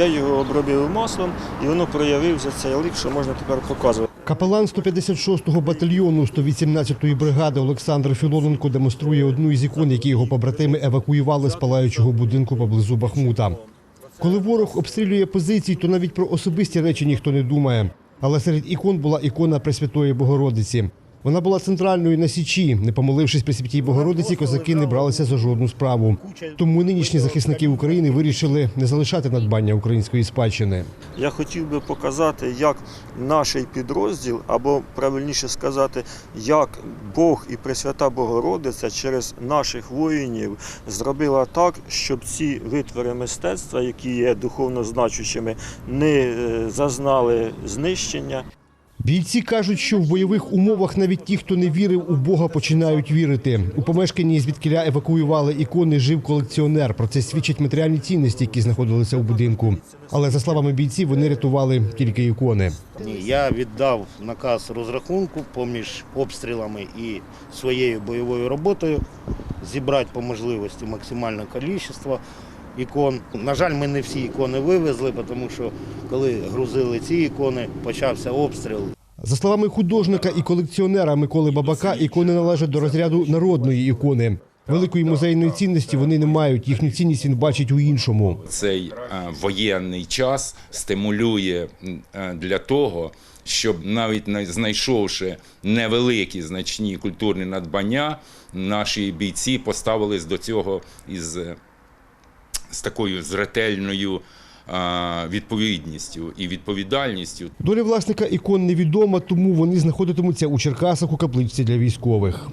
Я його обробив маслом і воно проявився цей лик, що можна тепер показувати. Капелан 156-го батальйону 118-ї бригади Олександр Філоненко демонструє одну із ікон, які його побратими евакуювали з палаючого будинку поблизу Бахмута. Коли ворог обстрілює позиції, то навіть про особисті речі ніхто не думає. Але серед ікон була ікона Пресвятої Богородиці. Вона була центральною на січі. Не помолившись Пресвятій Богородиці, козаки не бралися за жодну справу. Тому нинішні захисники України вирішили не залишати надбання української спадщини. Я хотів би показати, як наш підрозділ, або правильніше сказати, як Бог і Пресвята Богородиця через наших воїнів зробила так, щоб ці витвори мистецтва, які є духовно значущими, не е, зазнали знищення. Бійці кажуть, що в бойових умовах навіть ті, хто не вірив у Бога, починають вірити. У помешканні, звідкиля евакуювали ікони, жив колекціонер. Про це свідчать матеріальні цінності, які знаходилися у будинку. Але за словами бійців, вони рятували тільки ікони. Ні, я віддав наказ розрахунку поміж обстрілами і своєю бойовою роботою зібрати по можливості максимальне кількість ікон. На жаль, ми не всі ікони вивезли, тому що коли грузили ці ікони, почався обстріл. За словами художника і колекціонера Миколи Бабака, ікони належать до розряду народної ікони. Великої музейної цінності вони не мають. Їхню цінність він бачить у іншому. цей е, воєнний час стимулює е, для того, щоб навіть на- знайшовши невеликі значні культурні надбання, наші бійці поставились до цього із е, з такою з ретельною е, відповідністю і відповідальністю. Доля власника ікон невідома, тому вони знаходитимуться у Черкасах у капличці для військових.